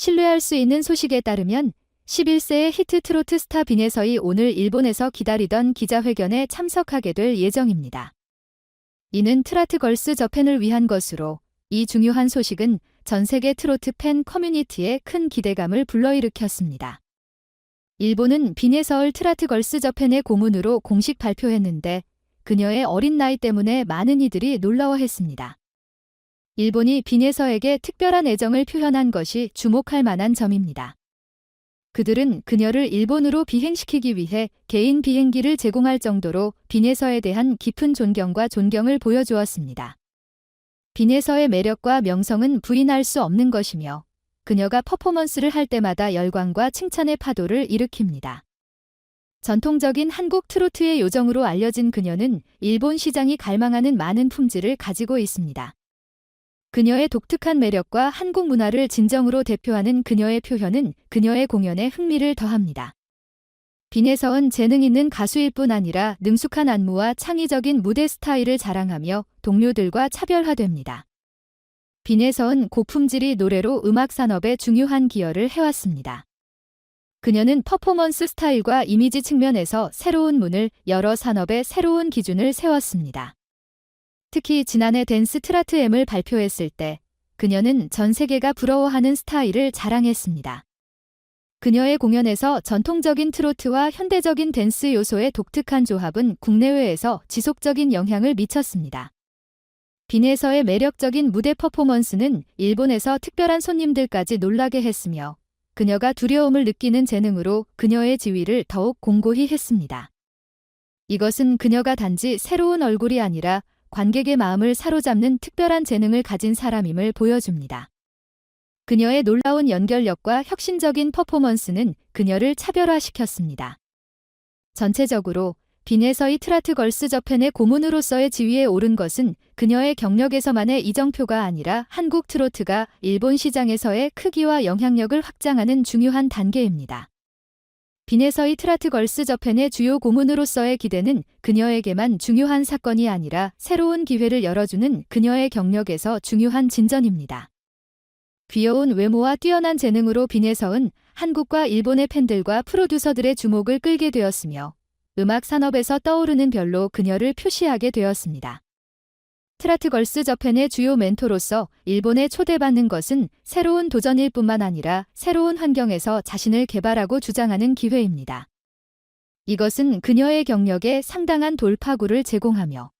신뢰할 수 있는 소식에 따르면 11세의 히트 트로트 스타 빈에서이 오늘 일본에서 기다리던 기자회견에 참석하게 될 예정입니다. 이는 트라트 걸스 저팬을 위한 것으로 이 중요한 소식은 전 세계 트로트 팬 커뮤니티에 큰 기대감을 불러일으켰습니다. 일본은 비네 서울 트라트 걸스 저팬의 고문으로 공식 발표했는데 그녀의 어린 나이 때문에 많은 이들이 놀라워했습니다. 일본이 비네서에게 특별한 애정을 표현한 것이 주목할 만한 점입니다. 그들은 그녀를 일본으로 비행시키기 위해 개인 비행기를 제공할 정도로 비네서에 대한 깊은 존경과 존경을 보여주었습니다. 비네서의 매력과 명성은 부인할 수 없는 것이며 그녀가 퍼포먼스를 할 때마다 열광과 칭찬의 파도를 일으킵니다. 전통적인 한국 트로트의 요정으로 알려진 그녀는 일본 시장이 갈망하는 많은 품질을 가지고 있습니다. 그녀의 독특한 매력과 한국 문화를 진정으로 대표하는 그녀의 표현은 그녀의 공연에 흥미를 더합니다. 빈에서은 재능 있는 가수일 뿐 아니라 능숙한 안무와 창의적인 무대 스타일을 자랑하며 동료들과 차별화됩니다. 빈에서은 고품질이 노래로 음악 산업에 중요한 기여를 해왔습니다. 그녀는 퍼포먼스 스타일과 이미지 측면에서 새로운 문을 여러 산업의 새로운 기준을 세웠습니다. 특히 지난해 댄 스 트라트 M을 발표했을 때 그녀는 전 세계가 부러워하는 스타일을 자랑했습니다. 그녀의 공연에서 전통적인 트로트와 현대적인 댄스 요소의 독특한 조합은 국내외에서 지속적인 영향을 미쳤습니다. 빈에서의 매력적인 무대 퍼포먼스는 일본에서 특별한 손님들까지 놀라게 했으며 그녀가 두려움을 느끼는 재능으로 그녀의 지위를 더욱 공고히 했습니다. 이것은 그녀가 단지 새로운 얼굴이 아니라 관객의 마음을 사로잡는 특별한 재능을 가진 사람임을 보여줍니다. 그녀의 놀라운 연결력과 혁신적인 퍼포먼스는 그녀를 차별화시켰습니다. 전체적으로 빈에서의 트라트 걸스 저팬의 고문으로서의 지위에 오른 것은 그녀의 경력에서만의 이정표가 아니라 한국 트로트가 일본 시장에서의 크기와 영향력을 확장하는 중요한 단계입니다. 빈에서의 트라트 걸스 저팬의 주요 고문으로서의 기대는 그녀에게만 중요한 사건이 아니라 새로운 기회를 열어주는 그녀의 경력에서 중요한 진전입니다. 귀여운 외모와 뛰어난 재능으로 빈에서은 한국과 일본의 팬들과 프로듀서들의 주목을 끌게 되었으며 음악 산업에서 떠오르는 별로 그녀를 표시하게 되었습니다. 트라트 걸스 저팬의 주요 멘토로서 일본에 초대받는 것은 새로운 도전일 뿐만 아니라 새로운 환경에서 자신을 개발하고 주장하는 기회입니다. 이것은 그녀의 경력에 상당한 돌파구를 제공하며